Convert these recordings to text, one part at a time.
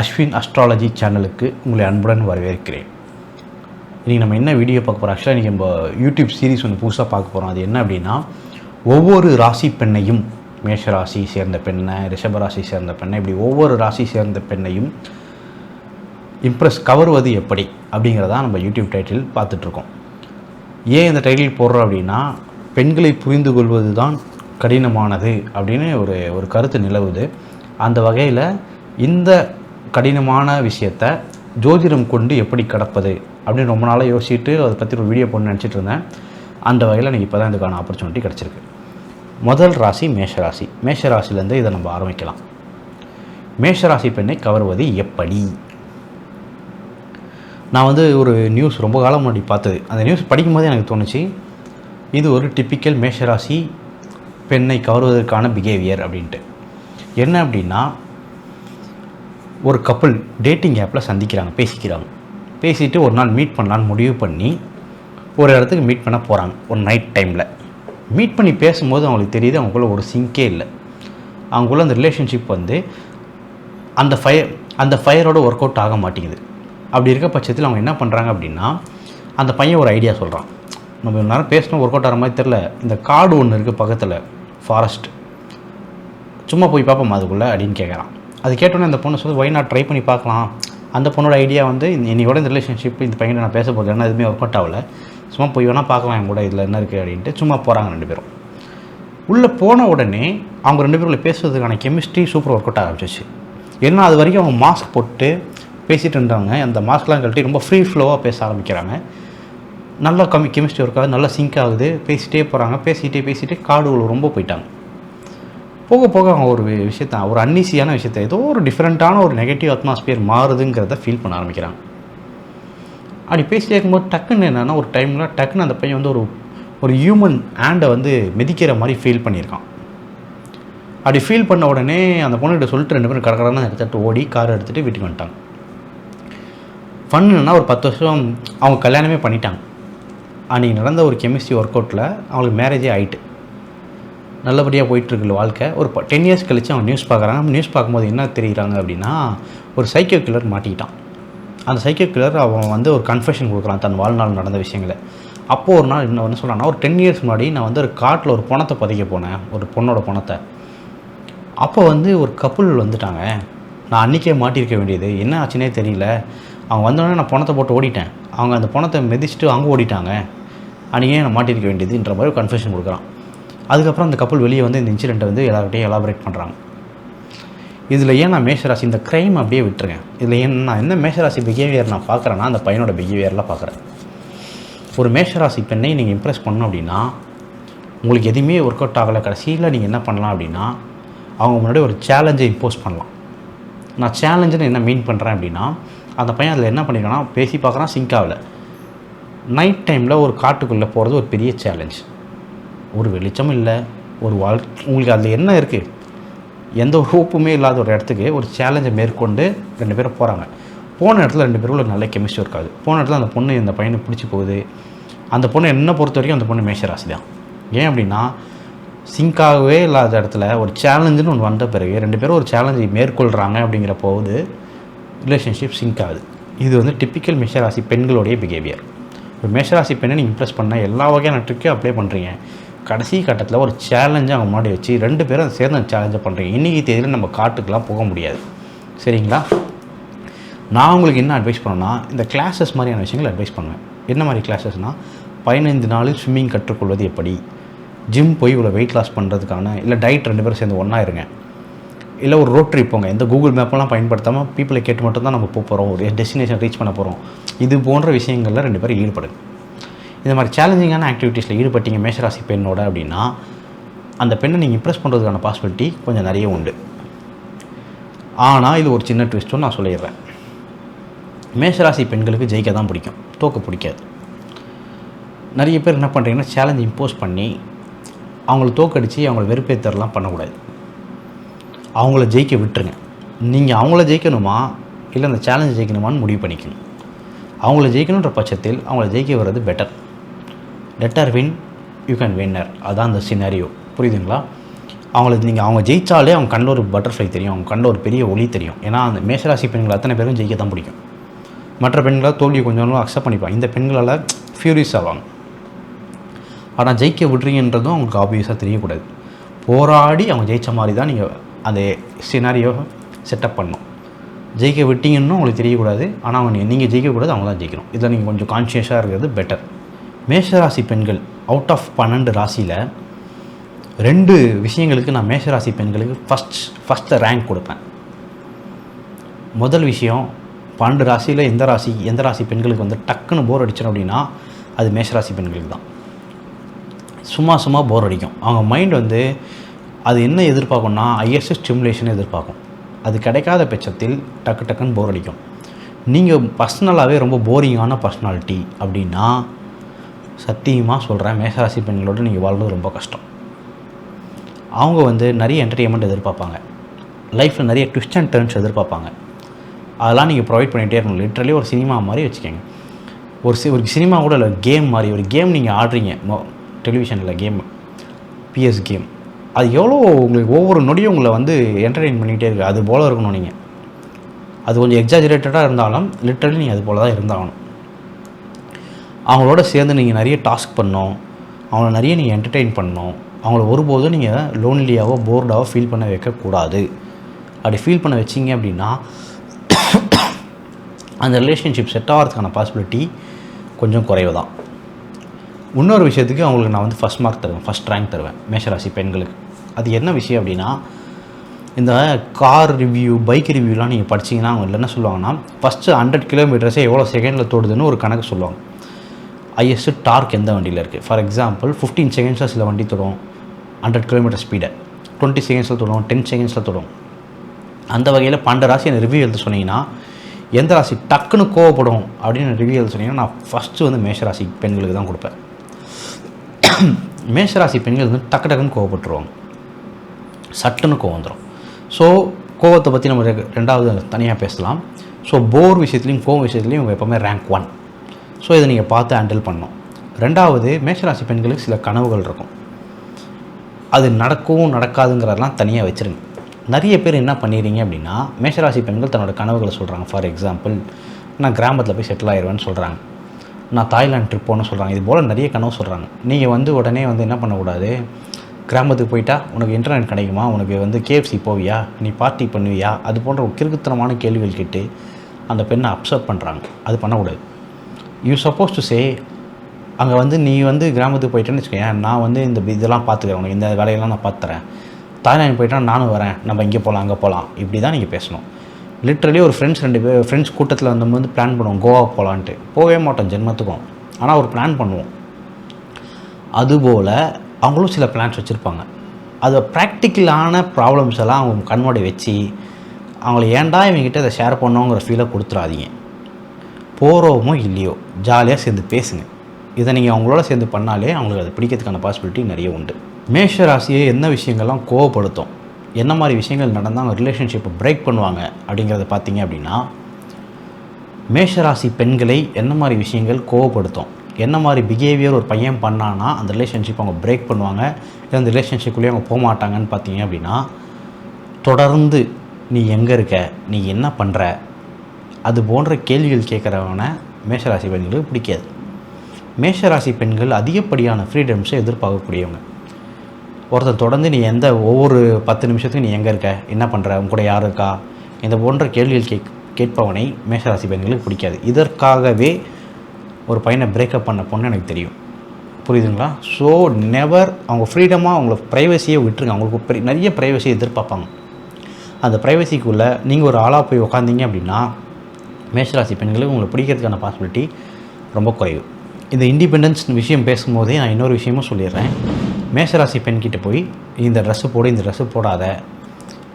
Ashwin astrology சேனலுக்கு உங்களை அன்புடன் வரவேற்கிறேன். இன்றைக்கி நம்ம என்ன வீடியோ பார்க்க போகிறோம் ஆக்சுவலாக இன்றைக்கி நம்ம யூடியூப் சீரிஸ் ஒன்று புதுசாக பார்க்க போகிறோம் அது என்ன அப்படின்னா ஒவ்வொரு ராசி பெண்ணையும் மேஷ ராசி சேர்ந்த பெண்ணை ரிஷப ராசி சேர்ந்த பெண்ணை இப்படி ஒவ்வொரு ராசி சேர்ந்த பெண்ணையும் இம்ப்ரெஸ் கவருவது எப்படி அப்படிங்கிறதா நம்ம யூடியூப் டைட்டில் பார்த்துட்ருக்கோம் ஏன் இந்த டைட்டில் போடுறோம் அப்படின்னா பெண்களை புரிந்து கொள்வது தான் கடினமானது அப்படின்னு ஒரு ஒரு கருத்து நிலவுது. அந்த வகையில் இந்த கடினமான விஷயத்தை ஜோதிடம் கொண்டு எப்படி கடப்பது அப்படின்னு ரொம்ப நாளாக யோசிச்சுட்டு அதை பற்றி ஒரு வீடியோ போடணும்னு நினச்சிட்டு இருந்தேன். அந்த வகையில் எனக்கு இப்போ தான் இதுக்கான ஆப்பர்ச்சுனிட்டி கிடச்சிருக்கு. முதல் ராசி மேஷராசி. மேஷராசிலேருந்து இதை நம்ம ஆரம்பிக்கலாம். மேஷராசி பெண்ணை கவருவது எப்படி? நான் வந்து ஒரு நியூஸ் ரொம்ப காலம் முன்னாடி பார்த்தது. அந்த நியூஸ் படிக்கும்போது எனக்கு தோணுச்சு இது ஒரு டிப்பிக்கல் மேஷராசி பெண்ணை கவர்வதற்கான பிஹேவியர் அப்படின்ட்டு. என்ன அப்படின்னா ஒரு கப்பல் டேட்டிங் ஆப்பில் சந்திக்கிறாங்க பேசிக்கிறாங்க. பேசிட்டு ஒரு நாள் மீட் பண்ணலான்னு முடிவு பண்ணி ஒரு இடத்துக்கு மீட் பண்ண போகிறாங்க ஒரு நைட் டைமில் மீட் பண்ணி பேசும்போது அவங்களுக்கு தெரியுது அவங்களுக்குள்ள ஒரு சிங்கே இல்லை. அவங்களுக்குள்ள அந்த ரிலேஷன்ஷிப் வந்து அந்த ஃபயர் அந்த ஃபயரோட ஒர்க் அவுட் ஆக மாட்டேங்குது. அப்படி இருக்க பட்சத்தில் அவங்க என்ன பண்ணுறாங்க அப்படின்னா அந்த பையன் ஒரு ஐடியா சொல்கிறான் நம்ம இவ்வளோ நேரம் பேசணும் ஒர்க் அவுட் ஆகிற மாதிரி தெரில இந்த காடு ஒன்று இருக்குது பக்கத்தில் ஃபாரஸ்ட் சும்மா போய் பார்ப்போம் அதுக்குள்ளே அப்படின்னு கேட்குறான் அது கேட்டோன்னே அந்த பொண்ணு சொல்லி ஒய் ட்ரை பண்ணி பார்க்கலாம். அந்த பொண்ணோட ஐடியா வந்து என்னையோட இந்த ரிலேஷன்ஷிப் இந்த பையன் நான் பேச போகிறது ஏன்னா எதுவுமே ஒர்க் அவுட் ஆகலை. சும்மா போய் வேணால் பார்க்கலாம் என் கூட இதில் என்ன இருக்குது அப்படின்ட்டு சும்மா போகிறாங்க ரெண்டு பேரும். உள்ளே போன உடனே அவங்க ரெண்டு பேருக்குள்ள பேசுறதுக்கான கெமிஸ்ட்ரி சூப்பர் ஒர்க் அவுட் ஆரம்பிச்சிச்சு ஏன்னா அது வரைக்கும் அவங்க மாஸ்க் போட்டு பேசிகிட்டு இருந்தாங்க. அந்த மாஸ்க்லாம் கழட்டி ரொம்ப ஃப்ரீ ஃப்ளோவாக பேச ஆரம்பிக்கிறாங்க. நல்லா கம்மி கெமிஸ்ட்ரி ஒர்க் ஆகுது நல்லா சிங்க் ஆகுது. பேசிகிட்டே போகிறாங்க பேசிகிட்டே பேசிகிட்டே காடுகள் ரொம்ப போயிட்டாங்க. போக போக அவங்க ஒரு விஷயத்த ஒரு அன்னீசியான விஷயத்த ஏதோ ஒரு டிஃப்ரெண்ட்டான ஒரு நெகட்டிவ் அட்மாஸ்பியர் மாறுதுங்கிறத ஃபீல் பண்ண ஆரம்பிக்கிறாங்க அப்படி பேசிட்டே இருக்கும்போது டக்குன்னு என்னென்னா ஒரு டைமில் டக்குன்னு அந்த பையன் வந்து ஒரு ஒரு ஹியூமன் ஆண்டை வந்து மிதிக்கிற மாதிரி ஃபீல் பண்ணியிருக்கான். அப்படி ஃபீல் பண்ண உடனே அந்த பொண்ணுகிட்ட சொல்லிட்டு ரெண்டு பேரும் கடற்கடன்னு எடுத்துகிட்டு ஓடி கார் எடுத்துகிட்டு வீட்டுக்கு வந்துட்டாங்க. ஃபன்னுன்னா ஒரு பத்து வருஷம் அவங்க கல்யாணமே பண்ணிட்டாங்க. அன்றைக்கி நடந்த ஒரு கெமிஸ்ட்ரி ஒர்க் அவுட்டில் அவங்களுக்கு மேரேஜே ஆகிட்டு நல்லபடியாக போயிட்டுருக்குல்ல வாழ்க்கை. ஒரு டென் இயர்ஸ் கழிச்சு அவங்க நியூஸ் பார்க்குறாங்க நியூஸ் பார்க்கும்போது என்ன தெரியுறாங்க அப்படின்னா ஒரு சைக்கோ கில்லர் மாட்டிக்கிட்டான். அந்த சைக்கோ கில்லர் அவன் வந்து ஒரு கன்ஃபெஷன் கொடுக்குறான் தன் வாழ்நாள் நடந்த விஷயங்களை. அப்போது ஒரு நாள் என்ன ஒன்று சொல்கிறான்னா ஒரு டென் இயர்ஸ் முன்னாடி நான் வந்து ஒரு காட்டில் ஒரு பணத்தை பதிக்க போனேன். ஒரு பொண்ணோட பணத்தை. அப்போ வந்து ஒரு கப்புள் வந்துட்டாங்க. நான் அன்றைக்கே மாட்டியிருக்க வேண்டியது. என்ன ஆச்சுன்னே தெரியல. அவங்க வந்தோடனே நான் பணத்தை போட்டு ஓடிட்டேன். அவங்க அந்த பணத்தை மிதிச்சுட்டு அங்கே ஓடிட்டாங்க. அன்றைக்கே நான் மாட்டியிருக்க வேண்டியதுன்ற மாதிரி ஒரு கன்ஃபெஷன் கொடுக்குறான். அதுக்கப்புறம் அந்த கப்பல் வெளியே வந்து இந்த இன்சிடெண்ட்டை வந்து எல்லார்கிட்டையும் எலாபரேட் பண்ணுறாங்க இதில் ஏன் நான் மேஷராசி இந்த க்ரைம் அப்படியே விட்டுருங்க இதில் ஏன் நான் என்ன மேஷராசி பிஹேவியர் நான் பார்க்குறேன்னா அந்த பையனோட பிஹேவியரில் பார்க்குறேன். ஒரு மேஷராசி பெண்ணை நீங்கள் இம்ப்ரெஸ் பண்ணணும் அப்படின்னா உங்களுக்கு எதுவுமே ஒர்க் அவுட் ஆகலை கடைசியில் நீங்கள் என்ன பண்ணலாம் அப்படின்னா அவங்க முன்னாடி ஒரு சேலஞ்சை இம்போஸ் பண்ணலாம். நான் சேலஞ்சுன்னு என்ன மீன் பண்ணுறேன் அப்படின்னா அந்த பையன் அதில் என்ன பண்ணியிருக்கான்னா பேசி பார்க்குறான் சிங்க் ஆகலை. நைட் டைமில் ஒரு காட்டுக்குள்ளே போகிறது ஒரு பெரிய சேலஞ்ச் ஒரு வெளிச்சம் இல்லை ஒரு வாழ் உங்களுக்கு அதில் என்ன இருக்குது எந்த ஒரு ஹோப்புமே இல்லாத ஒரு இடத்துக்கு ஒரு சேலஞ்சை மேற்கொண்டு ரெண்டு பேரும் போகிறாங்க போன இடத்துல ரெண்டு பேரும் ஒரு நல்ல கெமிஸ்ட்ரி இருக்காது. போன இடத்துல அந்த பொண்ணு இந்த பையனை பிடிச்சி போகுது. அந்த பொண்ணு என்ன பொறுத்த வரைக்கும் அந்த பொண்ணு மேஷராசி தான் ஏன் அப்படின்னா சிங்காகவே இல்லாத இடத்துல ஒரு சேலஞ்சுன்னு ஒன்று வந்த பிறகு ரெண்டு பேரும் ஒரு சேலஞ்சை மேற்கொள்கிறாங்க அப்படிங்கிற போது ரிலேஷன்ஷிப் சிங்க் ஆகுது. இது வந்து டிப்பிக்கல் மேஷராசி பெண்களுடைய பிஹேவியர் ஒரு மேஷராசி பெண்ணை நீங்கள் இம்ப்ரெஸ் பண்ண எல்லா வகையான ட்ரிக்கையும் அப்ளை பண்ணுறீங்க கடைசி கட்டத்தில் ஒரு சேலஞ்சை அவங்க முன்னாடி வச்சு ரெண்டு பேரும் சேர்ந்து அந்த சேலஞ்சை பண்ணுறீங்க இன்றைக்கி தேதியில் நம்ம காட்டுக்கெலாம் போக முடியாது. சரிங்களா? நான் உங்களுக்கு என்ன அட்வைஸ் பண்ணேன்னா இந்த கிளாஸஸ் மாதிரியான விஷயங்களை அட்வைஸ் பண்ணுவேன். என்ன மாதிரி கிளாஸஸ்னால் பதினைந்து நாளில் ஸ்விம்மிங் கற்றுக்கொள்வது எப்படி? ஜிம் போய் இவ்வளோ வெயிட் லாஸ் பண்ணுறதுக்கான இல்லை டயட் ரெண்டு பேரும் சேர்ந்து ஒன்றா இருங்க. இல்லை ஒரு ரோட் ட்ரிப் போங்க. இந்த கூகுள் மேப்பெல்லாம் பயன்படுத்தாமல் பீப்புளை கேட்டு மட்டும்தான் நம்ம போக போகிறோம் ஒரு டெஸ்டினேஷன் ரீச் பண்ண போகிறோம் இது போன்ற விஷயங்களில் ரெண்டு பேரும் ஈடுபடுங்க. இந்த மாதிரி சேலஞ்சிங்கான ஆக்டிவிட்டீஸில் ஈடுபட்டீங்க மேஷராசி பெண்ணோட அப்படின்னா அந்த பெண்ணை நீங்கள் இம்ப்ரெஸ் பண்ணுறதுக்கான பாசிபிலிட்டி கொஞ்சம் நிறைய உண்டு. ஆனால் இது ஒரு சின்ன ட்விஸ்ட்டும் நான் சொல்லிடுறேன். மேஷராசி பெண்களுக்கு ஜெயிக்க தான் பிடிக்கும். தோக்க பிடிக்காது. நிறைய பேர் என்ன பண்ணுறீங்கன்னா சேலஞ்ச் இம்போஸ் பண்ணி அவங்கள தோக்கடித்து அவங்கள வெறுப்பேத்தரெலாம் பண்ணக்கூடாது. அவங்கள ஜெயிக்க விட்டுருங்க. நீங்கள் அவங்கள ஜெயிக்கணுமா? இல்லை அந்த சேலஞ்சை ஜெயிக்கணுமான்னு முடிவு பண்ணிக்கணும். அவங்கள ஜெயிக்கணுன்ற பட்சத்தில் அவங்கள ஜெயிக்க வர்றது better letter win you can winner அதான் அந்த சினாரியோ புரியுதுங்களா? அவங்களுக்கு நீங்கள் அவங்க ஜெயித்தாலே அவங்க கண்ணில் ஒரு பட்டர்ஃப்ளை தெரியும் அவங்க கண்ணில் ஒரு பெரிய ஒளி தெரியும். ஏன்னா அந்த மேஷராசி பெண்கள் அத்தனை பேரும் ஜெயிக்க தான் பிடிக்கும். மற்ற பெண்களாக தோல்வியை கொஞ்சம் அக்செப்ட் பண்ணிப்பாங்க. இந்த பெண்களால் ஃபியூரியஸ் ஆவாங்க. ஆனால் ஜெயிக்க விட்றீங்கன்றதும் அவங்களுக்கு ஆப்வியஸாக தெரியக்கூடாது. போராடி அவங்க ஜெயித்த மாதிரி தான் நீங்கள் அந்த சினாரியோ செட்டப் பண்ணணும் ஜெயிக்க விட்டீங்கன்னு உங்களுக்கு தெரியக்கூடாது. ஆனால் அவங்க நீங்கள் ஜெயிக்கக்கூடாது அவங்க தான் ஜெயிக்கணும். இதில் நீங்கள் கொஞ்சம் கான்ஷியஸாக இருக்கிறது பெட்டர் மேஷராசி பெண்கள் அவுட் ஆஃப் பன்னெண்டு ராசியில் ரெண்டு விஷயங்களுக்கு நான் மேஷராசி பெண்களுக்கு ஃபஸ்ட் ஃபஸ்ட்டில் ரேங்க் கொடுப்பேன். முதல் விஷயம் பன்னெண்டு ராசியில் எந்த ராசி எந்த ராசி பெண்களுக்கு வந்து டக்குன்னு போர் அடிச்சிடும் அப்படின்னா அது மேஷராசி பெண்களுக்கு தான். சும்மா சும்மா போர் அடிக்கும். அவங்க மைண்ட் வந்து அது என்ன எதிர்பார்க்கும்னா ஐஎஸ்எஸ் ஸ்டிமுலேஷன் எதிர்பார்க்கும். அது கிடைக்காத பட்சத்தில் டக்கு டக்குன்னு போர் அடிக்கும். நீங்கள் பர்சனலாகவே ரொம்ப போரிங்கான பர்சனாலிட்டி அப்படின்னா சத்தியமாக சொல்கிறேன் மேசராசி பெண்களோடு நீங்கள் வாழ்றது ரொம்ப கஷ்டம். அவங்க வந்து நிறைய என்டர்டெயின்மெண்ட் எதிர்பார்ப்பாங்க. லைஃப்பில் நிறைய ட்விஸ்ட் அண்ட் டர்ன்ஸ் எதிர்பார்ப்பாங்க. அதெல்லாம் நீங்கள் ப்ரொவைட் பண்ணிகிட்டே இருக்கணும். லிட்ரலி ஒரு சினிமா மாதிரி வச்சுக்கோங்க. ஒரு சி ஒரு சினிமா கூட இல்லை கேம் மாதிரி ஒரு கேம் நீங்கள் ஆடுறீங்க. டெலிவிஷனில் கேம் பிஎஸ் கேம் அது எவ்வளோ உங்களுக்கு ஒவ்வொரு நொடியும் உங்களை வந்து என்டர்டெயின் பண்ணிகிட்டே இருக்குது அது போல் இருக்கணும் நீங்கள் அது கொஞ்சம் எக்ஸாஜரேட்டடாக இருந்தாலும் லிட்ரலி நீங்கள் அது போல் தான் இருந்தாகணும். அவங்களோட சேர்ந்து நீங்கள் நிறைய டாஸ்க் பண்ணோம். அவங்கள நிறைய நீங்கள் என்டர்டெயின் பண்ணோம். அவங்கள ஒருபோதும் நீங்கள் லோன்லியாவோ போர்டாவோ ஃபீல் பண்ண வைக்கக்கூடாது. அப்படி ஃபீல் பண்ண வச்சிங்க அப்படின்னா அந்த ரிலேஷன்ஷிப் செட் ஆகிறதுக்கான பாசிபிலிட்டி கொஞ்சம் குறைவு தான் இன்னொரு விஷயத்துக்கு அவங்களுக்கு நான் வந்து ஃபஸ்ட் மார்க் தருவேன் ஃபஸ்ட் ரேங்க் தருவேன் மேஷராசி பெண்களுக்கு. அது என்ன விஷயம் அப்படின்னா இந்த கார் ரிவ்யூ பைக் ரிவ்யூலாம் நீங்கள் படிச்சீங்கன்னா அவங்க என்ன சொல்லுவாங்கன்னா ஃபஸ்ட்டு ஹண்ட்ரட் கிலோமீட்டர்ஸே எவ்வளோ செகண்டில் தோடுதுன்னு ஒரு கணக்கு சொல்லுவாங்க. ஐஎஸ்ஸு டார்க் எந்த வண்டியில் இருக்குது ஃபார் எக்ஸாம்பிள் ஃபிஃப்டீன் செகண்ட்ஸில் சில வண்டி தொடும். ஹண்ட்ரட் கிலோமீட்டர் ஸ்பீடை டுவெண்ட்டி செகண்ட்ஸில் தொடும் டென் செகண்ட்ஸில் தொடும். அந்த வகையில் பன்னெண்டு ராசி எனக்கு ரிவ்யூ எழுத சொன்னீங்கன்னா எந்த ராசி டக்குன்னு கோவப்படும் அப்படின்னு ரிவ்யூ எழுத சொன்னீங்கன்னா நான் ஃபஸ்ட்டு வந்து மேஷராசி பெண்களுக்கு தான் கொடுப்பேன். மேஷராசி பெண்கள் வந்து டக்கு டக்குன்னு கோவப்பட்டுருவாங்க. சட்டுன்னு கோவம் வந்துடும் ஸோ கோவத்தை பற்றி நம்ம ரெ- ரெண்டாவது தனியாக பேசலாம். ஸோ போர் விஷயத்துலையும் கோவம் விஷயத்துலையும் இவங்க எப்போவுமே ரேங்க் ஒன் ஸோ இதை நீங்கள் பார்த்து ஹேண்டில் பண்ணணும். ரெண்டாவது மேஷராசி பெண்களுக்கு சில கனவுகள் இருக்கும். அது நடக்கும் நடக்காதுங்கிறதெல்லாம் தனியாக வச்சுருங்க. நிறைய பேர் என்ன பண்ணிடுறீங்க அப்படின்னா மேஷராசி பெண்கள் தன்னோட கனவுகளை சொல்கிறாங்க ஃபார் எக்ஸாம்பிள் நான் கிராமத்தில் போய் செட்டில் ஆயிடுவேன்னு சொல்கிறாங்க நான் தாய்லாந்து ட்ரிப் போகணும்னு சொல்கிறாங்க இது போல் நிறைய கனவு சொல்கிறாங்க நீங்கள் வந்து உடனே வந்து என்ன பண்ணக்கூடாது? கிராமத்துக்கு போயிட்டா உனக்கு இன்டர்நெட் கிடைக்குமா? உனக்கு வந்து கேஎஃப்சி போவியா? நீ பார்ட்டி பண்ணுவியா? அது போன்ற ஒரு கிறுக்குத்தனமான கேள்விகள் கேட்டு அந்த பெண்ணை அப்சர்வ் பண்ணுறாங்க அது பண்ணக்கூடாது. யூ சப்போஸ் டு சே அங்கே வந்து நீ வந்து கிராமத்துக்கு போயிட்டேன்னு வச்சுக்கோங்க நான் வந்து இந்த இதெல்லாம் பார்த்துக்கிறேன் உனக்கு இந்த வேலையெல்லாம் நான் பார்த்துறேன். தாய்லாந்து போயிட்டா நானும் வரேன். நம்ம இங்கே போகலாம் அங்கே போகலாம் இப்படி தான் நீங்கள் பேசணும். லிட்ரலி ஒரு ஃப்ரெண்ட்ஸ் ரெண்டு பேர் ஃப்ரெண்ட்ஸ் கூட்டத்தில் வந்து வந்து பிளான் பண்ணுவோம் கோவா போகலான்ட்டு போகவே மாட்டோம் ஜென்மத்துக்கும். ஆனால் ஒரு பிளான் பண்ணுவோம். அதுபோல் அவங்களும் சில பிளான்ஸ் வச்சுருப்பாங்க. அது ப்ராக்டிக்கலான ப்ராப்ளம்ஸ் எல்லாம் அவங்க கண்மோடி வச்சு அவங்கள ஏன்டா இவங்ககிட்ட அதை ஷேர் பண்ணோங்கிற ஃபீலை கொடுத்துறாதீங்க. போகிறோமோ இல்லையோ ஜாலியாக சேர்ந்து பேசுங்க. இதை நீங்கள் அவங்களோட சேர்ந்து பண்ணாலே அவங்களுக்கு அதை பிடிக்கிறதுக்கான பாசிபிலிட்டி நிறைய உண்டு. மேஷ ராசியை என்ன விஷயங்கள்லாம் கோவப்படுத்தும்? என்ன மாதிரி விஷயங்கள் நடந்தால் அவங்க ரிலேஷன்ஷிப்பை பிரேக் பண்ணுவாங்க? அப்படிங்கிறத பார்த்தீங்க அப்படின்னா மேஷராசி பெண்களை என்ன மாதிரி விஷயங்கள் கோவப்படுத்தும்? என்ன மாதிரி பிஹேவியர் ஒரு பையன் பண்ணானா அந்த ரிலேஷன்ஷிப் அவங்க பிரேக் பண்ணுவாங்க? இல்லை அந்த ரிலேஷன்ஷிப்குள்ளேயே அவங்க போக மாட்டாங்கன்னு பார்த்தீங்க அப்படின்னா தொடர்ந்து நீ எங்கே இருக்க? நீ என்ன பண்ணுற அது போன்ற கேள்விகள் கேட்குறவனை மேஷராசி பெண்களுக்கு பிடிக்காது. மேஷராசி பெண்கள் அதிகப்படியான ஃப்ரீடம்ஸை எதிர்பார்க்கக்கூடியவங்க. ஒருத்தர் தொடர்ந்து நீ எந்த ஒவ்வொரு பத்து நிமிஷத்துக்கு நீ எங்கே இருக்க? என்ன பண்ணுற உங்க கூட யார் இருக்கா? இந்த போன்ற கேள்விகள் கேக் கேட்பவனை மேஷராசி பெண்களுக்கு பிடிக்காது. இதற்காகவே ஒரு பையனை பிரேக்கப் பண்ண பொண்ணு எனக்கு தெரியும். புரியுதுங்களா? ஸோ நெவர் அவங்க ஃப்ரீடமாக அவங்கள ப்ரைவசியை விட்டுருங்க. அவங்களுக்கு பெரிய நிறைய ப்ரைவசியை எதிர்பார்ப்பாங்க. அந்த ப்ரைவசிக்குள்ளே நீங்கள் ஒரு ஆளாக போய் உக்காந்தீங்க அப்படின்னா மேஷராசி பெண்களுக்கு உங்களை பிடிக்கிறதுக்கான பாசிபிலிட்டி ரொம்ப குறைவு. இந்த இண்டிபெண்டன்ஸ் விஷயம் பேசும்போதே நான் இன்னொரு விஷயமும் சொல்லிடுறேன். மேஷராசி பெண்கிட்ட போய் இந்த ட்ரெஸ்ஸு போடு இந்த ட்ரெஸ்ஸு போடாத.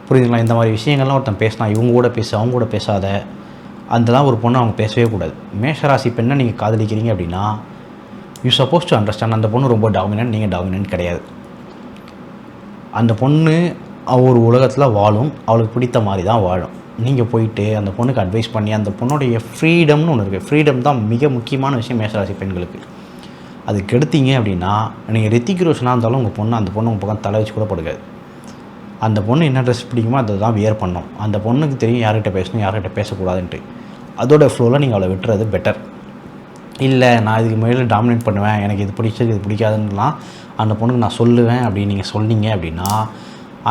புரியுதுங்களா? இந்த மாதிரி விஷயங்கள்லாம் ஒருத்தன் பேசினா இவங்க கூட பேச அவங்க கூட பேசாத. அதெல்லாம் ஒரு பொண்ணு அவங்க பேசவே கூடாது. மேஷராசி பெண்ணை நீங்கள் காதலிக்கிறீங்க அப்படின்னா யூ சப்போஸ் டு அண்டர்ஸ்டாண்ட் அந்த பொண்ணு ரொம்ப டாமினன்ட் நீங்கள் டாமினன்ட் கிடையாது. அந்த பொண்ணு அவ ஒரு உலகத்தில் வாழும் அவளுக்கு பிடித்த மாதிரி தான் வாழும். நீங்கள் போயிட்டு அந்த பொண்ணுக்கு அட்வைஸ் பண்ணி அந்த பொண்ணுடைய ஃப்ரீடம்னு ஒன்று இருக்குது ஃப்ரீடம் தான் மிக முக்கியமான விஷயம் மேஷராசி பெண்களுக்கு. அது கெடுத்தீங்க அப்படின்னா நீங்கள் ரித்திக் ரோஷனாக இருந்தாலும் உங்கள் பொண்ணு அந்த பொண்ணு உங்கள் பக்கம் தலை வச்சு கூட படுக்காது. அந்த பொண்ணு என்ன ட்ரெஸ் பிடிக்குமோ அதை தான் வியர் பண்ணோம். அந்த பொண்ணுக்கு தெரியும் யார்கிட்ட பேசணும் யார்கிட்ட பேசக்கூடாதுன்ட்டு. அதோட ஃப்ளோவில் நீங்கள் அவளை விட்டுறது பெட்டர் இல்லை நான் இதுக்கு மேலே டாமினேட் பண்ணுவேன் எனக்கு இது பிடிச்சது இது பிடிக்காதுன்னுலாம் அந்த பொண்ணுக்கு நான் சொல்லுவேன் அப்படின்னு நீங்கள் சொன்னீங்க அப்படின்னா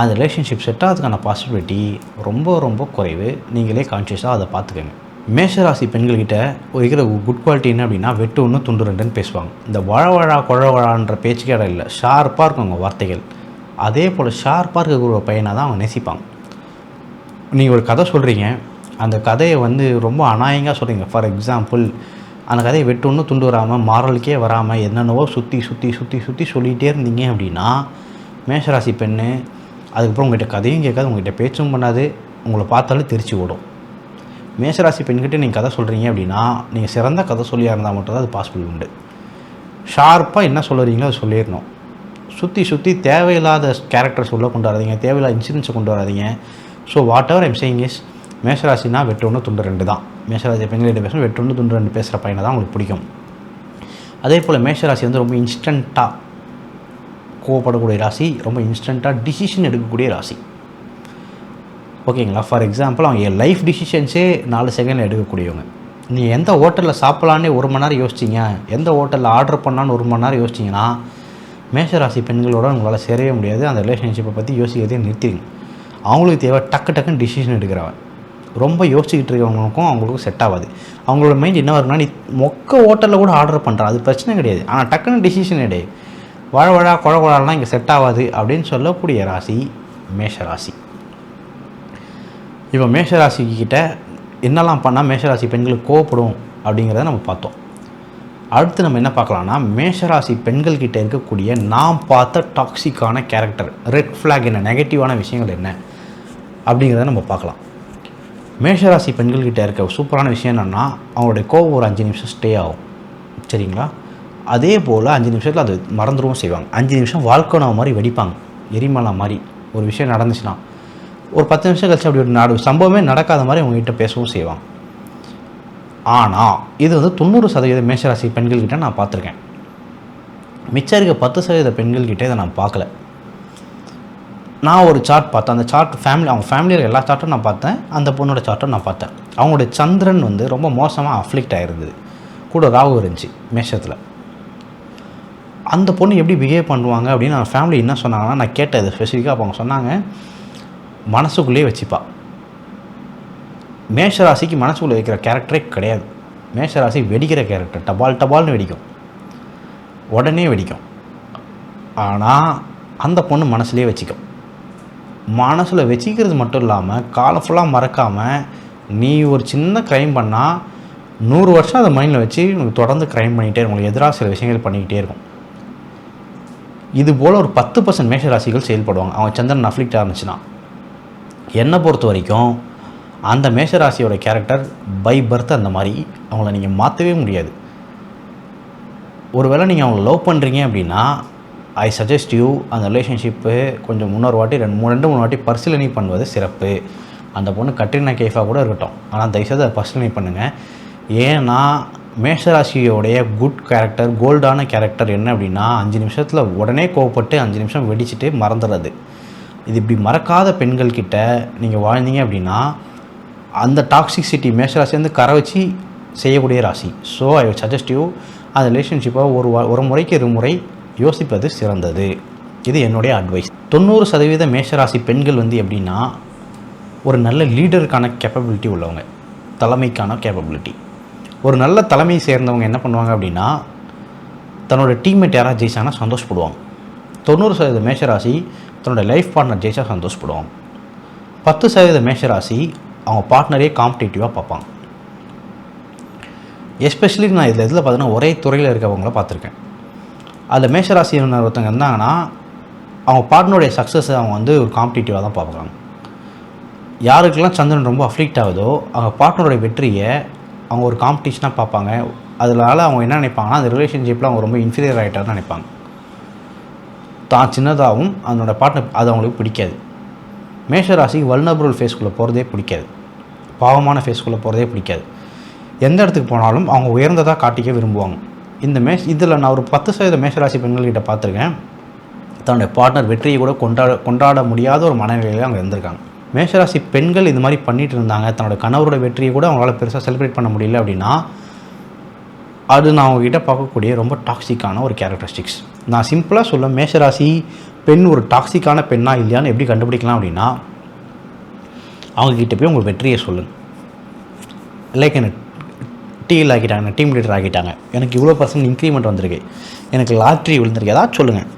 அந்த ரிலேஷன்ஷிப் செட் ஆகிறதுக்கான பாசிபிலிட்டி ரொம்ப ரொம்ப குறைவு. நீங்களே கான்ஷியஸாக அதை பார்த்துக்கோங்க. மேஷராசி பெண்கள்கிட்ட இருக்கிற குட் குவாலிட்டி என்ன அப்படின்னா வெட்டு ஒன்று துண்டு ரெண்டுன்னு பேசுவாங்க. இந்த வழவழா குழவழான்ற பேச்சுக்கே இடம் இல்லை. ஷார்ப்பாக இருக்கும் அவங்க வார்த்தைகள். அதே போல் ஷார்ப்பாக இருக்கக்கூடிய ஒரு பையனை தான் அவங்க நேசிப்பாங்க நீங்கள் ஒரு கதை சொல்கிறீங்க அந்த கதையை வந்து ரொம்ப அநாயகமாக சொல்கிறீங்க ஃபார் எக்ஸாம்பிள் அந்த கதையை வெட்டு ஒன்று துண்டு வராமல் மாரலுக்கே வராமல் என்னென்னவோ சுற்றி சுற்றி சுற்றி சுற்றி சொல்லிகிட்டே இருந்தீங்க அப்படின்னா மேஷராசி பெண்ணு அதுக்கப்புறம் உங்கள்கிட்ட கதையும் கேட்காது உங்கள்கிட்ட பேச்சும் பண்ணாது. உங்களை பார்த்தாலும் தெரிச்சு ஓடும். மேஷராசி பெண்கிட்ட நீங்கள் கதை சொல்கிறீங்க அப்படின்னா நீங்கள் சிறந்த கதை சொல்லியாக இருந்தால் மட்டும்தான் அது பாசிபிள் உண்டு. ஷார்ப்பாக என்ன சொல்லுறீங்களோ அதை சொல்லிடணும். சுற்றி சுற்றி தேவையில்லாத கேரக்டர் சொல்ல கொண்டு வராதிங்க. தேவையில்லாத இன்சிடென்ட்ஸை கொண்டு வராதீங்க. So whatever I'm saying is மேஷராசினா வெட்டு ஒன்று துண்டு ரெண்டு தான். மேஷராசி பெண்களிட்ட பேசணும் வெட்டு ஒன்று துண்டு ரெண்டு பேசுகிற பையனை தான் உங்களுக்கு பிடிக்கும். அதே போல் மேஷராசி வந்து ரொம்ப இன்ஸ்டண்ட்டாக கோவப்படக்கூடிய ராசி ரொம்ப இன்ஸ்டண்ட்டாக டிசிஷன் எடுக்கக்கூடிய ராசி. ஓகேங்களா ஃபார் எக்ஸாம்பிள் அவங்க என் லைஃப் டிசிஷன்ஸே நாலு செகண்டில் எடுக்கக்கூடியவங்க. நீ எந்த ஹோட்டலில் சாப்பிட்லான்னே ஒரு மணி நேரம் யோசிச்சிங்க எந்த ஹோட்டலில் ஆர்டர் பண்ணலான்னு ஒரு மணி நேரம் யோசிச்சிங்கன்னா மேஷராசி பெண்களோட உங்களால் சேரவே முடியாது. அந்த ரிலேஷன்ஷிப்பை பற்றி யோசிக்கிறதே நிறுத்திடுங்க. அவங்களுக்கு தேவை டக்கு டக்குன்னு டிசிஷன் எடுக்கிறவன். ரொம்ப யோசிச்சுக்கிட்டு இருக்கவங்களுக்கும் அவங்களுக்கும் செட் ஆகாது. அவங்களோட மைண்ட் என்ன வரும்னா நீ மொக்க ஹோட்டலில் கூட ஆர்டர் பண்ணுறான் அது பிரச்சனை கிடையாது. ஆனால் டக்குன்னு டிசிஷன் எடு. வழவழா வாழா குழ இங்கே செட் ஆகாது அப்படின்னு சொல்லக்கூடிய ராசி மேஷராசி. இப்போ மேஷராசிக்கிட்ட என்னெல்லாம் பண்ணால் மேஷராசி பெண்களுக்கு கோவப்படும் அப்படிங்கிறத நம்ம பார்த்தோம். அடுத்து நம்ம என்ன பார்க்கலாம்னா மேஷராசி பெண்கள்கிட்ட இருக்கக்கூடிய நாம் பார்த்த டாக்ஸிக்கான கேரக்டர் ரெட் ஃப்ளாக் என்ன நெகட்டிவான விஷயங்கள் என்ன அப்படிங்கிறத நம்ம பார்க்கலாம். மேஷராசி பெண்கள்கிட்ட இருக்க சூப்பரான விஷயம் என்னென்னா அவங்களுடைய கோவம் ஒரு அஞ்சு நிமிஷம் ஸ்டே ஆகும். சரிங்களா? அதே போல் அஞ்சு நிமிஷத்தில் அது மறந்துடவும் செய்வாங்க. அஞ்சு நிமிஷம் வாழ்க்கை மாதிரி வெடிப்பாங்க. எரிமலை மாதிரி. ஒரு விஷயம் நடந்துச்சுன்னா. ஒரு பத்து நிமிஷம் கழிச்சு அப்படி ஒரு நாடு சம்பவமே நடக்காத மாதிரி அவங்ககிட்ட பேசவும் செய்வாங்க. ஆனால் இது வந்து தொண்ணூறு சதவீத மேஷராசி பெண்கள்கிட்ட நான் பார்த்துருக்கேன். மிச்சம் இருக்க பத்து சதவீத பெண்கள்கிட்ட இதை நான் பார்க்கல. நான் ஒரு சார்ட் பார்த்தேன். அந்த சார்ட் ஃபேமிலி அவங்க ஃபேமிலியில் எல்லா சார்ட்டும் நான் பார்த்தேன். அந்த பொண்ணோட சார்ட்டும் நான் பார்த்தேன். அவங்களுடைய சந்திரன் வந்து ரொம்ப மோசமாக அஃப்ளிக்ட் ஆகிருந்தது கூட ராகு இருந்துச்சு மேஷத்தில். அந்த பொண்ணு எப்படி பிஹேவ் பண்ணுவாங்க அப்படின்னு நான் ஃபேமிலி என்ன சொன்னாங்கன்னா நான் கேட்டது ஸ்பெசிஃபிக்காக அப்போ அவங்க சொன்னாங்க. மனசுக்குள்ளேயே வச்சுப்பா. மேஷராசிக்கு மனசுக்குள்ளே வைக்கிற கேரக்டரே கிடையாது. மேஷராசி வெடிக்கிற கேரக்டர் டபால் டபால்னு வெடிக்கும். உடனே வெடிக்கும். ஆனால் அந்த பொண்ணு மனசுலேயே வச்சுக்கும். மனசில் வச்சுக்கிறது மட்டும் இல்லாமல் காலம் ஃபுல்லாக மறக்காமல் நீ ஒரு சின்ன க்ரைம் பண்ணால் நூறு வருஷம் அதை மைண்டில் வச்சு உனக்கு தொடர்ந்து க்ரைம் பண்ணிகிட்டே இருக்கும். உங்களுக்கு எதிராக சில விஷயங்கள் பண்ணிக்கிட்டே இருக்கும். இது போல் ஒரு பத்து பர்சன்ட் மேஷராசிகள் செயல்படுவாங்க. அவங்க சந்திரன் அஃப்ளிக்ட் ஆரம்பிச்சுன்னா என்னை பொறுத்த வரைக்கும் அந்த மேஷராசியோட கேரக்டர் பை பர்த் அந்த மாதிரி அவங்கள நீங்கள் மாற்றவே முடியாது. ஒருவேளை நீங்கள் அவங்கள லவ் பண்ணுறீங்க அப்படின்னா ஐ சஜஸ்ட் யூ அந்த ரிலேஷன்ஷிப்பு கொஞ்சம் முன்னொரு வாட்டி ரெண்டு மூணு ரெண்டு மூணு வாட்டி பரிசீலனை பண்ணுவது சிறப்பு. அந்த பொண்ணு கட்ரினா கேஃபாக கூட இருக்கட்டும். ஆனால் தயவுசெய்து அதை பரிசீலனை பண்ணுங்கள் ஏன்னா மேஷராசியோடைய குட் கேரக்டர் கோல்டான கேரக்டர் என்ன அப்படின்னா அஞ்சு நிமிஷத்தில் உடனே கோவப்பட்டு அஞ்சு நிமிஷம் வெடிச்சிட்டு மறந்துடுறது இது இப்படி மறக்காத பெண்கள் கிட்ட நீங்கள் வாழ்ந்தீங்க அப்படின்னா அந்த டாக்ஸிக் சிட்டி மேஷராசி வந்து கரை வச்சு செய்யக்கூடிய ராசி. ஸோ ஐ சஜஸ்ட் யூ அந்த ரிலேஷன்ஷிப்பை ஒரு ஒரு முறைக்கு இரு முறை யோசிப்பது சிறந்தது. இது என்னுடைய அட்வைஸ் தொண்ணூறு சதவீத மேஷராசி பெண்கள் வந்து எப்படின்னா ஒரு நல்ல லீடருக்கான கேப்பபிலிட்டி உள்ளவங்க. தலைமைக்கான கேப்பபிலிட்டி ஒரு நல்ல தலைமையை சேர்ந்தவங்க என்ன பண்ணுவாங்க அப்படின்னா தன்னோட டீம்மேட் யாராவது ஜெயிச்சாங்கன்னா சந்தோஷப்படுவாங்க. தொண்ணூறு சதவீத மேஷராசி தன்னோட லைஃப் பார்ட்னர் ஜெயிச்சா சந்தோஷப்படுவாங்க. பத்து சதவீத மேஷராசி அவங்க பார்ட்னரே காம்படிட்டிவாக பார்ப்பாங்க. எஸ்பெஷலி நான் இதில் இதில் பார்த்தீங்கன்னா ஒரே துறையில் இருக்கிறவங்கள பார்த்துருக்கேன். அதில் மேஷராசியினர் ஒருத்தவங்க இருந்தாங்கன்னா அவங்க பார்ட்னருடைய சக்ஸஸை அவங்க வந்து ஒரு காம்படிட்டிவாக தான் பார்ப்பாங்க. யாருக்கெல்லாம் சந்திரன் ரொம்ப அஃப்ளிக்ட் ஆகுதோ அவங்க பார்ட்னருடைய வெற்றியை அவங்க ஒரு காம்படிஷனாக பார்ப்பாங்க. அதனால அவங்க என்ன நினைப்பாங்கன்னா அந்த ரிலேஷன்ஷிப்பில் அவங்க ரொம்ப இன்ஃபீரியர் ஆகிட்டார்னு நினைப்பாங்க. தான் சின்னதாகவும் அதனோட பார்ட்னர் அது அவங்களுக்கு பிடிக்காது. மேஷராசிக்கு வல்னபுரல் ஃபேஸ்க்குள்ளே போகிறதே பிடிக்காது. பாவமான ஃபேஸ்க்குள்ளே போகிறதே பிடிக்காது. எந்த இடத்துக்கு போனாலும் அவங்க உயர்ந்ததாக காட்டிக்க விரும்புவாங்க. இந்த மேஷ் இதில் நான் ஒரு பத்து சதவீத மேஷராசி பெண்கள்கிட்ட பார்த்துருக்கேன். தன்னுடைய பார்ட்னர் வெற்றியை கூட கொண்டாட கொண்டாட முடியாத ஒரு மனநிலையில் அவங்க இருந்திருக்காங்க. மேஷராசி பெண்கள் இது மாதிரி பண்ணிட்டு இருந்தாங்க. தன்னோட கணவரோட வெற்றியை கூட அவங்களால பெருசாக செலிப்ரேட் பண்ண முடியல அப்படின்னா அது நான் அவங்ககிட்ட பார்க்கக்கூடிய ரொம்ப டாக்ஸிக்கான ஒரு கேரக்டரிஸ்டிக்ஸ் நான் சிம்பிளாக சொல்ல மேஷராசி பெண் ஒரு டாக்ஸிக்கான பெண்ணா இல்லையான்னு எப்படி கண்டுபிடிக்கலாம் அப்படின்னா அவங்கக்கிட்ட போய் உங்கள் வெற்றியை சொல்லுங்கள் லைக் என்ன டிஎல் ஆகிட்டாங்க டீம் லீடர் ஆகிட்டாங்க. எனக்கு இவ்வளோ பர்சன்ட் இன்க்ரிமெண்ட் வந்திருக்கு. எனக்கு லாட்ரி விழுந்திருக்கு. ஏதாச்சும் சொல்லுங்கள்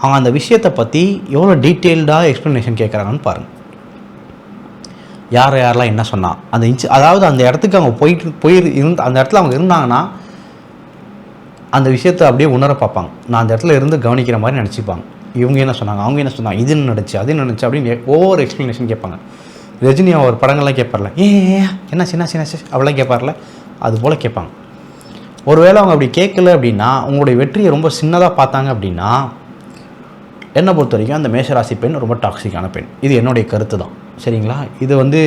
அவங்க அந்த விஷயத்தை பற்றி எவ்வளோ டீட்டெயில்டாக எக்ஸ்ப்ளனேஷன் கேட்குறாங்கன்னு பாருங்கள் யார் யாரெல்லாம் என்ன சொன்னால் அந்த இன்ச் அதாவது அந்த இடத்துக்கு அவங்க போயிட்டு போய் இருந்து அந்த இடத்துல அவங்க இருந்தாங்கன்னா அந்த விஷயத்தை அப்படியே உணர பார்ப்பாங்க. நான் அந்த இடத்துல இருந்து கவனிக்கிற மாதிரி நினச்சிப்பாங்க இவங்க என்ன சொன்னாங்க அவங்க என்ன சொன்னாங்க இது நடந்துச்சு அது நடந்துச்சு அப்படின்னு ஒவ்வொரு எக்ஸ்ப்ளனேஷன் கேட்பாங்க. ரஜினி அவர் படங்கள்லாம் கேட்பார்ல ஏ ஏ, என்ன சின்ன சின்ன அப்படிலாம் கேட்பார்ல அது போல் கேட்பாங்க. ஒருவேளை அவங்க அப்படி கேட்கல அப்படின்னா உங்களுடைய வெற்றியை ரொம்ப சின்னதாக பார்த்தாங்க அப்படின்னா என்னை பொறுத்த வரைக்கும் அந்த மேஷராசி பெண் ரொம்ப டாக்ஸிக்கான பெண். இது என்னுடைய கருத்து தான். சரிங்களா? இது வந்து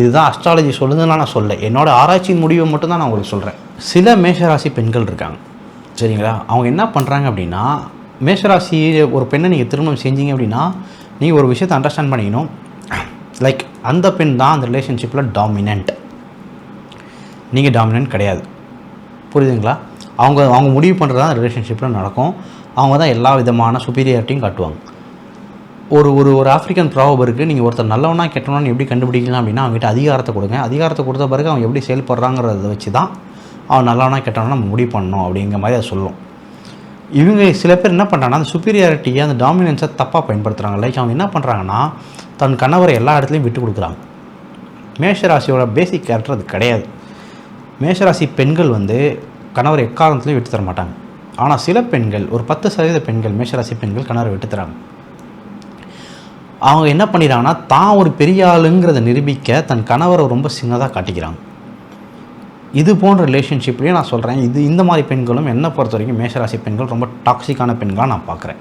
இதுதான் அஸ்ட்ராலஜி சொல்லுதுன்னா நான் சொல்ல என்னோடய ஆராய்ச்சியின் முடிவை மட்டும்தான் நான் உங்களுக்கு சொல்கிறேன் சில மேஷராசி பெண்கள் இருக்காங்க. சரிங்களா? அவங்க என்ன பண்ணுறாங்க அப்படின்னா மேஷராசி ஒரு பெண்ணை நீங்கள் திருமணம் செஞ்சீங்க அப்படின்னா நீங்கள் ஒரு விஷயத்தை அண்டர்ஸ்டாண்ட் பண்ணிக்கணும். லைக் அந்த பெண் தான் அந்த ரிலேஷன்ஷிப்பில் டாமினன்ட் நீங்கள் டாமினன்ட் கிடையாது. புரியுதுங்களா? அவங்க அவங்க முடிவு பண்ணுறது தான் ரிலேஷன்ஷிப்பில் நடக்கும். அவங்க தான் எல்லா விதமான சுப்பீரியாரிட்டியும் காட்டுவாங்க. ஒரு ஒரு ஒரு ஆஃப்ரிக்கன் ப்ராவப் இருக்குது நீங்கள் ஒருத்தர் நல்லவனா கெட்டவனா எப்படி கண்டுபிடிக்கலாம் அப்படின்னா அவங்ககிட்ட அதிகாரத்தை கொடுங்க. அதிகாரத்தை கொடுத்த பிறகு அவன் எப்படி செயல்படுறாங்கிறத வச்சு தான் அவன் நல்லவனா கெட்டவனா நம்ம முடிவு பண்ணணும் அப்படிங்கிற மாதிரி அதை சொல்லும் இவங்க சில பேர் என்ன பண்ணுறாங்கன்னா அந்த சுப்பீரியாரிட்டியை அந்த டாமினன்ஸை தப்பாக பயன்படுத்துகிறாங்க லைக் அவங்க என்ன பண்ணுறாங்கன்னா தன் கணவரை எல்லா இடத்துலையும் விட்டு கொடுக்குறாங்க. மேஷராசியோட பேசிக் கேரக்டர் அது கிடையாது. மேஷராசி பெண்கள் வந்து கணவர் எக்காரணத்துலையும் விட்டு தர மாட்டாங்க. ஆனால் சில பெண்கள் ஒரு பத்து சதவீத பெண்கள் மேஷராசி பெண்கள் கணவர் விட்டு தராங்க. அவங்க என்ன பண்ணிடுறாங்கன்னா தான் ஒரு பெரிய ஆளுங்கிறத நிரூபிக்க தன் கணவரை ரொம்ப சின்னதாக காட்டிக்கிறாங்க. இது போன்ற ரிலேஷன்ஷிப்லேயே நான் சொல்கிறேன் இது இந்த மாதிரி பெண்களும் என்னை பொறுத்த வரைக்கும் மேஷராசி பெண்கள் ரொம்ப டாக்ஸிக்கான பெண்களாக நான் பார்க்குறேன்.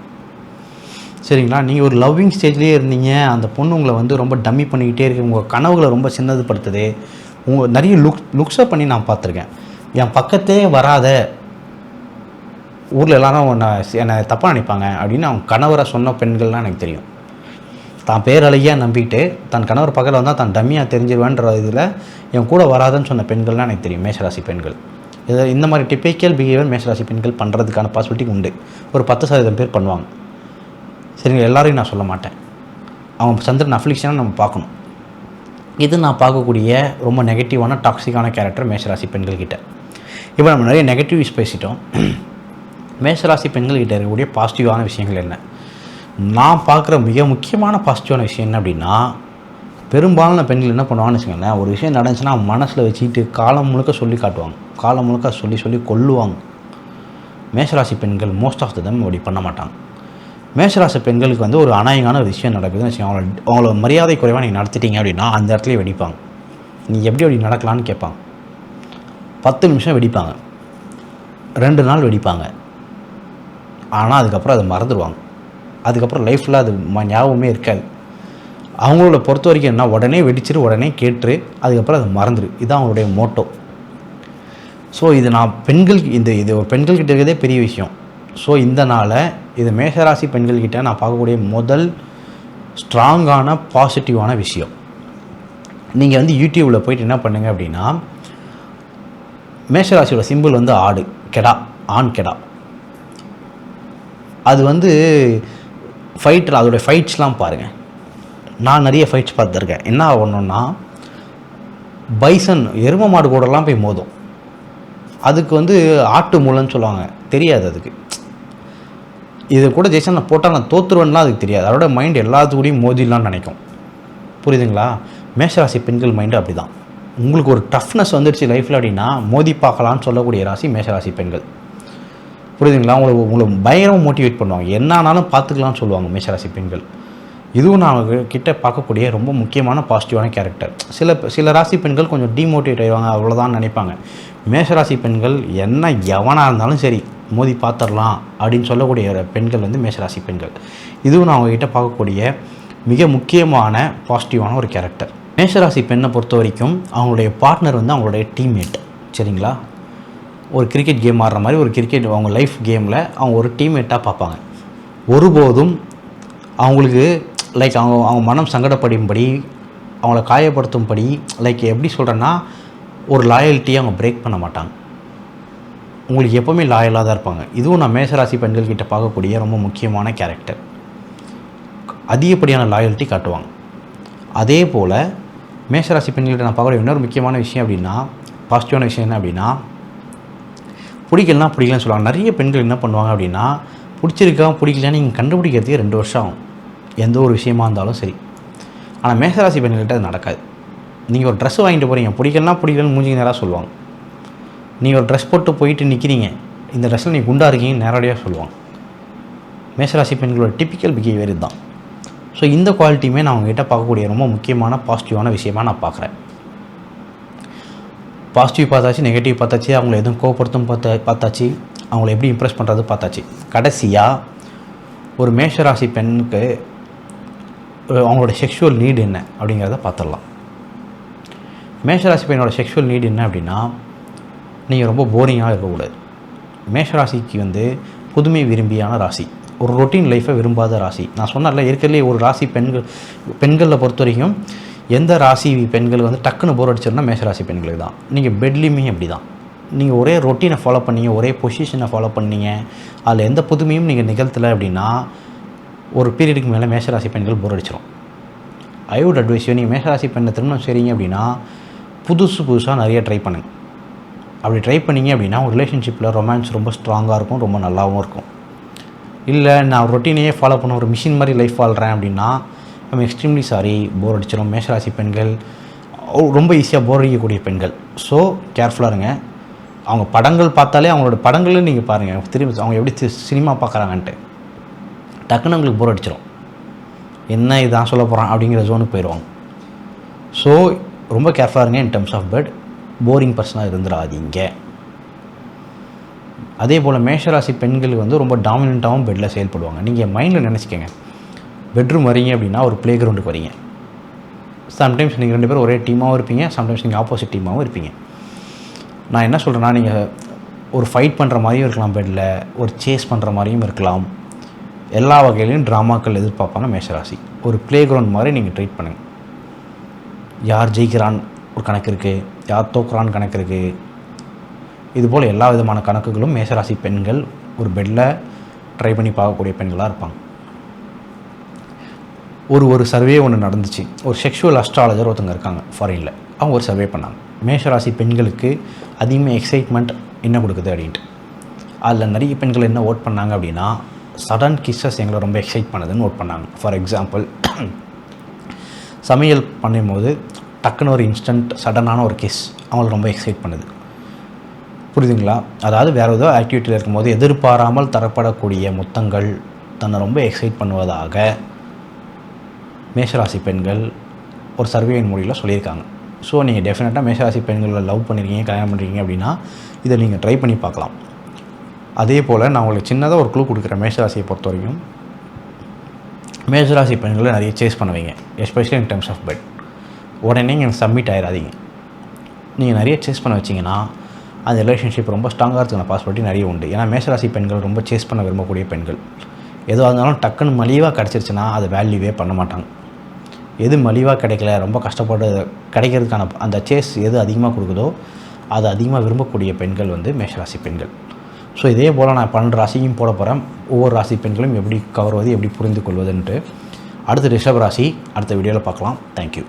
சரிங்களா? நீங்கள் ஒரு லவ்விங் ஸ்டேஜ்லேயே இருந்தீங்க அந்த பொண்ணு உங்களை வந்து ரொம்ப டம்மி பண்ணிக்கிட்டே இருக்கு உங்கள் கனவுகளை ரொம்ப சின்னதுப்படுத்துது உங்கள் நிறைய லுக் லுக்ஸை பண்ணி நான் பார்த்துருக்கேன். என் பக்கத்தே வராத ஊரில் எல்லாரும் உன்னை என்னை தப்பாக நினைப்பாங்க அப்படின்னு அவங்க கணவரை சொன்ன பெண்கள்லாம் எனக்கு தெரியும். தான் பேரழகியாக நம்பிட்டு தன் கணவர் பக்கத்தில் வந்தால் தான் டம்மியாக தெரிஞ்சிருவேன்ற இதில் என் கூட வராதுன்னு சொன்ன பெண்கள்லாம் எனக்கு தெரியும் மேஷராசி பெண்கள். இது இந்த மாதிரி டிப்பிக்கல் பிஹேவியர் மேஷராசி பெண்கள் பண்ணுறதுக்கான பாசிபிலிட்டி உண்டு. ஒரு பத்து சதவீதம் பேர் பண்ணுவாங்க. சரிங்க எல்லாரையும் நான் சொல்ல மாட்டேன். அவங்க சந்திரன் அஃப்ளிக்ஷனாக நம்ம பார்க்கணும். இது நான் பார்க்கக்கூடிய ரொம்ப நெகட்டிவான டாக்ஸிக்கான கேரக்டர் மேஷராசி பெண்கள்கிட்ட இப்போ நம்ம நிறைய நெகட்டிவ்ஸ் பேசிட்டோம். மேஷராசி பெண்கள்கிட்ட இருக்கக்கூடிய பாசிட்டிவான விஷயங்கள் என்ன? நான் பார்க்குற மிக முக்கியமான பாசிட்டிவான விஷயம் என்ன அப்படின்னா பெரும்பாலான பெண்கள் என்ன பண்ணுவாங்கன்னு வச்சுக்கோங்களேன் ஒரு விஷயம் நடந்துச்சுன்னா மனசில் வச்சுக்கிட்டு காலம் முழுக்க சொல்லி காட்டுவாங்க. காலம் முழுக்க சொல்லி சொல்லி கொல்லுவாங்க. மேஷராசி பெண்கள் மோஸ்ட் ஆஃப் த தம் அப்படி பண்ண மாட்டாங்க. மேஷராசி பெண்களுக்கு வந்து ஒரு அநாயகமான ஒரு விஷயம் நடக்குதுன்னு வச்சுக்கோங்க அவங்கள அவங்கள மரியாதை குறைவாக நீங்கள் நடத்திட்டீங்க அப்படின்னா அந்த இடத்துல வெடிப்பாங்க. நீ எப்படி அப்படி நடக்கலான்னு கேட்பாங்க. பத்து நிமிஷம் வெடிப்பாங்க. ரெண்டு நாள் வெடிப்பாங்க. ஆனால் அதுக்கப்புறம் அதை மறந்துடுவாங்க. அதுக்கப்புறம் லைஃப்பில் அது ம- ஞாபகமே இருக்காது. அவங்களோட பொறுத்த வரைக்கும் என்ன உடனே வெடிச்சிரு உடனே கேட்டுரு அதுக்கப்புறம் அதை மறந்துடு இதுதான் அவங்களுடைய மோட்டோ ஸோ இது நான் பெண்களுக்கு இந்த இது ஒரு பெண்கள்கிட்ட இருக்கிறதே பெரிய விஷயம். ஸோ இந்த நாளை இது மேஷராசி பெண்கள்கிட்ட நான் பார்க்கக்கூடிய முதல் ஸ்ட்ராங்கான பாசிட்டிவான விஷயம். நீங்கள் வந்து யூடியூப்பில் போயிட்டு என்ன பண்ணுங்க அப்படின்னா மேஷராசியோட சிம்பிள் வந்து ஆடு கெடா ஆண் கெடா. அது வந்து ஃபைட்டில் அதோடைய ஃபைட்ஸ்லாம் பாருங்கள் நான் நிறைய ஃபைட்ஸ் பார்த்துருக்கேன். என்ன ஆகணும்னா பைசன் எரும மாடு கூடலாம் போய் மோதும். அதுக்கு வந்து ஆட்டு மூலன்னு சொல்லுவாங்க. தெரியாது அதுக்கு. இது கூட ஜெய்சன் நான் போட்டால் நான் தோத்துருவேன்லாம் அதுக்கு தெரியாது. அதோட மைண்ட் எல்லாத்துக்கூடையும் மோதிடலாம்னு நினைக்கும். புரியுதுங்களா? மேஷராசி பெண்கள் மைண்டு அப்படி தான் உங்களுக்கு ஒரு டஃப்னஸ் வந்துடுச்சு லைஃப்பில் அப்படின்னா மோதி பார்க்கலான்னு சொல்லக்கூடிய ராசி மேஷராசி பெண்கள். புரியுதுங்களா? உங்களை உங்களை பயங்கரமாக மோட்டிவேட் பண்ணுவாங்க. என்ன ஆனாலும் பார்த்துக்கலாம்னு சொல்லுவாங்க மேஷராசி பெண்கள். இதுவும் நான் அவங்க கிட்ட பார்க்கக்கூடிய ரொம்ப முக்கியமான பாசிட்டிவான கேரக்டர் சில சில ராசி பெண்கள் கொஞ்சம் டிமோட்டிவேட் ஆயிடுவாங்க அவ்வளோதான் நினைப்பாங்க. மேஷராசி பெண்கள் என்ன எவனாக இருந்தாலும் சரி மோதி பார்த்துடலாம் அப்படின்னு சொல்லக்கூடிய பெண்கள் வந்து மேஷராசி பெண்கள். இதுவும் நான் அவங்ககிட்ட பார்க்கக்கூடிய மிக முக்கியமான பாசிட்டிவான ஒரு கேரக்டர் மேஷராசி பெண்ணை பொறுத்த வரைக்கும் அவங்களுடைய பார்ட்னர் வந்து அவங்களுடைய டீம்மேட் சரிங்களா? ஒரு கிரிக்கெட் கேம் ஆடுற மாதிரி ஒரு கிரிக்கெட் அவங்க லைஃப் கேமில் அவங்க ஒரு டீம்மேட்டாக பார்ப்பாங்க. ஒருபோதும் அவங்களுக்கு லைக் அவங்க அவங்க மனம் சங்கடப்படும்படி அவங்கள காயப்படுத்தும்படி லைக் எப்படி சொல்கிறேன்னா ஒரு லாயல்ட்டியை அவங்க பிரேக் பண்ண மாட்டாங்க. உங்களுக்கு எப்போவுமே லாயலாக தான் இருப்பாங்க. இதுவும் நான் மேசராசி பெண்கள் கிட்ட பார்க்கக்கூடிய ரொம்ப முக்கியமான கேரக்டர் அதிகப்படியான லாயல்ட்டி காட்டுவாங்க. அதே போல் மேஷராசி பெண்கள்கிட்ட நான் பார்க்கக்கூடிய இன்னொரு முக்கியமான விஷயம் அப்படின்னா பாசிட்டிவான விஷயம் என்ன அப்படின்னா பிடிக்கலனா பிடிக்கலன்னு சொல்லுவாங்க. நிறைய பெண்கள் என்ன பண்ணுவாங்க அப்படின்னா பிடிச்சிருக்கா பிடிக்கலன்னு நீங்கள் கண்டுபிடிக்கிறதுக்கே ரெண்டு வருஷம் ஆகும். எந்த ஒரு விஷயமா இருந்தாலும் சரி. ஆனால் மேசராசி பெண்கள்கிட்ட அது நடக்காது. நீங்கள் ஒரு ட்ரெஸ் வாங்கிட்டு போகிறீங்க பிடிக்கலனா பிடிக்கலன்னு மூஞ்சி நேராக சொல்லுவாங்க. நீங்கள் ஒரு ட்ரெஸ் போட்டு போயிட்டு நிற்கிறீங்க இந்த ட்ரெஸ்ஸில் நீங்கள் குண்டா இருக்கீங்கன்னு நேரடியாக சொல்லுவாங்க. மேசராசி பெண்களோட டிப்பிக்கல் பிஹேவியர் இதுதான். ஸோ இந்த குவாலிட்டியுமே நான் உங்ககிட்ட பார்க்கக்கூடிய ரொம்ப முக்கியமான பாசிட்டிவான விஷயமா நான் பார்க்குறேன். பாசிட்டிவ் பார்த்தாச்சு நெகட்டிவ் பார்த்தாச்சு அவங்கள எதுவும் கோபப்படுத்தும் பார்த்த பார்த்தாச்சு அவங்கள எப்படி இம்ப்ரெஸ் பண்ணுறது பார்த்தாச்சு. கடைசியாக ஒரு மேஷராசி பெண்ணுக்கு அவங்களோட செக்ஷுவல் நீடு என்ன அப்படிங்கிறத பார்த்துடலாம். மேஷராசி பெண்ணோட செக்ஷுவல் நீடு என்ன அப்படின்னா நீங்கள் ரொம்ப போரிங்காக இருக்கக்கூடாது. மேஷராசிக்கு வந்து புதுமை விரும்பியான ராசி. ஒரு ரொட்டீன் லைஃப்பை விரும்பாத ராசி. நான் சொன்னால இருக்கிறதுலே ஒரு ராசி பெண்கள் பெண்களில் பொறுத்த வரைக்கும் எந்த ராசி பெண்கள் வந்து டக்குன்னு போர் அடிச்சிருந்தா மேஷராசி பெண்களுக்கு தான். நீங்கள் பெட்லேயுமே அப்படி தான் நீங்கள் ஒரே ரொட்டீனை ஃபாலோ பண்ணீங்க ஒரே பொசிஷனை ஃபாலோ பண்ணீங்க அதில் எந்த புதுமையும் நீங்கள் நிகழ்த்தலை அப்படின்னா ஒரு பீரியடுக்கு மேலே மேஷராசி பெண்கள் போர் அடிச்சிடும் ஐ வுட் அட்வைஸ் நீங்கள் மேஷராசி பெண்ணை திருமணம் செய்கிறீங்க அப்படின்னா புதுசு புதுசாக நிறைய ட்ரை பண்ணுங்கள் அப்படி ட்ரை பண்ணீங்க அப்படின்னா ஒரு ரிலேஷன்ஷிப்பில் ரொமான்ஸ் ரொம்ப ஸ்ட்ராங்காக இருக்கும் ரொம்ப நல்லாவும் இருக்கும். இல்லை நான் ரொட்டீனையே ஃபாலோ பண்ண ஒரு மிஷின் மாதிரி லைஃப் வாழ்கிறேன் அப்படின்னா ஐம் எக்ஸ்ட்ரீம்லி சாரி போர் அடிச்சிடும் மேஷராசி பெண்கள் ரொம்ப ஈஸியாக போர் அடிக்கக்கூடிய பெண்கள். ஸோ கேர்ஃபுல்லாக இருங்க. அவங்க படங்கள் பார்த்தாலே அவங்களோட படங்களும் நீங்கள் பாருங்கள் திரும்பி அவங்க எப்படி சி- சினிமா பார்க்குறாங்கன்ட்டு. டக்குன்னு உங்களுக்கு போர் அடிச்சிடும் என்ன இதான் சொல்ல போகிறான் அப்படிங்கிற ஜோனுக்கு போயிடுவாங்க ஸோ ரொம்ப கேர்ஃபுல்லாக இருங்க in terms of bed boring பர்சனாக இருந்துடாதீங்க அதே போல் மேஷராசி பெண்கள் வந்து ரொம்ப டாமினண்ட்டாகவும் பெட்டில் செயல்படுவாங்க. நீங்கள் மைண்டில் நினச்சிக்கங்க. பெட்ரூம் வரீங்க அப்படின்னா ஒரு ப்ளே கிரவுண்டுக்கு வரீங்க. சம்டைம்ஸ் நீங்கள் ரெண்டு பேரும் ஒரே டீமாகவும் இருப்பீங்க. சம்டைம்ஸ் நீங்கள் ஆப்போசிட் டீமாகவும் இருப்பீங்க. நான் என்ன சொல்கிறேன்னா நீங்கள் ஒரு ஃபைட் பண்ணுற மாதிரியும் இருக்கலாம் பெட்டில் ஒரு சேஸ் பண்ணுற மாதிரியும் இருக்கலாம். எல்லா வகையிலையும் ட்ராமாக்கள் எதிர்பார்ப்பாங்க மேஷராசி. ஒரு ப்ளே கிரவுண்ட் மாதிரி நீங்கள் ட்ரீட் பண்ணுங்கள் யார் ஜெயிக்கிறான்? ஒரு கணக்கு இருக்குது யார் தோக்குறான்னு கணக்கு இருக்குது இதுபோல் எல்லா விதமான கணக்குகளும் மேஷராசி பெண்கள் ஒரு பெட்டில் ட்ரை பண்ணி பார்க்கக்கூடிய பெண்களாக இருப்பாங்க. ஒரு ஒரு சர்வே ஒன்று நடந்துச்சு. ஒரு செக்ஷுவல் அஸ்ட்ராலஜர் ஒருத்தங்க இருக்காங்க ஃபாரினில் அவங்க ஒரு சர்வே பண்ணாங்க. மேஷராசி பெண்களுக்கு அதிகமாக எக்ஸைட்மெண்ட் என்ன கொடுக்குது அப்படின்ட்டு. அதில் நிறைய பெண்கள் என்ன ஓட் பண்ணாங்க அப்படின்னா சடன் கிஸ்ஸஸ் எங்களை ரொம்ப எக்ஸைட் பண்ணுதுன்னு ஓட் பண்ணாங்க. ஃபார் எக்ஸாம்பிள் சமையல் பண்ணும்போது டக்குன்னு ஒரு இன்ஸ்டன்ட் சடனான ஒரு கிஸ் அவங்களுக்கு ரொம்ப எக்ஸைட் பண்ணுது. புரியுதுங்களா? அதாவது வேறு ஏதோ ஆக்டிவிட்டியில் இருக்கும்போது எதிர்பாராமல் தரப்படக்கூடிய முத்தங்கள் தன்னை ரொம்ப எக்ஸைட் பண்ணுவதாக மேஷராசி பெண்கள் ஒரு சர்வேயின் மொழியில் சொல்லியிருக்காங்க. ஸோ நீங்கள் டெஃபினட்டாக மேஷராசி பெண்களை லவ் பண்ணிருக்கீங்க கல்யாணம் பண்ணுறீங்க அப்படின்னா இதை நீங்கள் ட்ரை பண்ணி பார்க்கலாம். அதே போல் நான் உங்களுக்கு சின்னதாக ஒரு க்ளூ கொடுக்குறேன் மேஷராசியை பொறுத்த வரைக்கும் மேஷராசி பெண்களை நிறைய சேஸ் பண்ணுவீங்க especially in terms of bed உடனே நீங்கள் சப்மிட் ஆயிடாதீங்க நீங்கள் நிறைய சேஸ் பண்ண வச்சிங்கன்னா அந்த ரிலேஷன்ஷிப் ரொம்ப ஸ்ட்ராங்காக இருக்கிற பாசிபிலிட்டி நிறைய உண்டு. ஏன்னா மேஷராசி பெண்கள் ரொம்ப சேஸ் பண்ண விரும்பக்கூடிய பெண்கள். எதுவாக இருந்தாலும் டக்குன்னு மலிவாக கிடச்சிருச்சுன்னா அதை வேல்யூவே பண்ண மாட்டாங்க. எது மலிவாக கிடைக்கல ரொம்ப கஷ்டப்பட்டு கிடைக்கிறதுக்கான அந்த சேஸ் எது அதிகமாக கொடுக்குதோ அதை அதிகமாக விரும்பக்கூடிய பெண்கள் வந்து மேஷராசி பெண்கள். ஸோ இதே போல் நான் பன்னெண்டு ராசியும் போட போகிறேன் ஒவ்வொரு ராசி பெண்களும் எப்படி கவர்வது எப்படி புரிந்து கொள்வதுன்ட்டு அடுத்த ரிஷப் ராசி அடுத்த வீடியோவில் பார்க்கலாம். தேங்க்யூ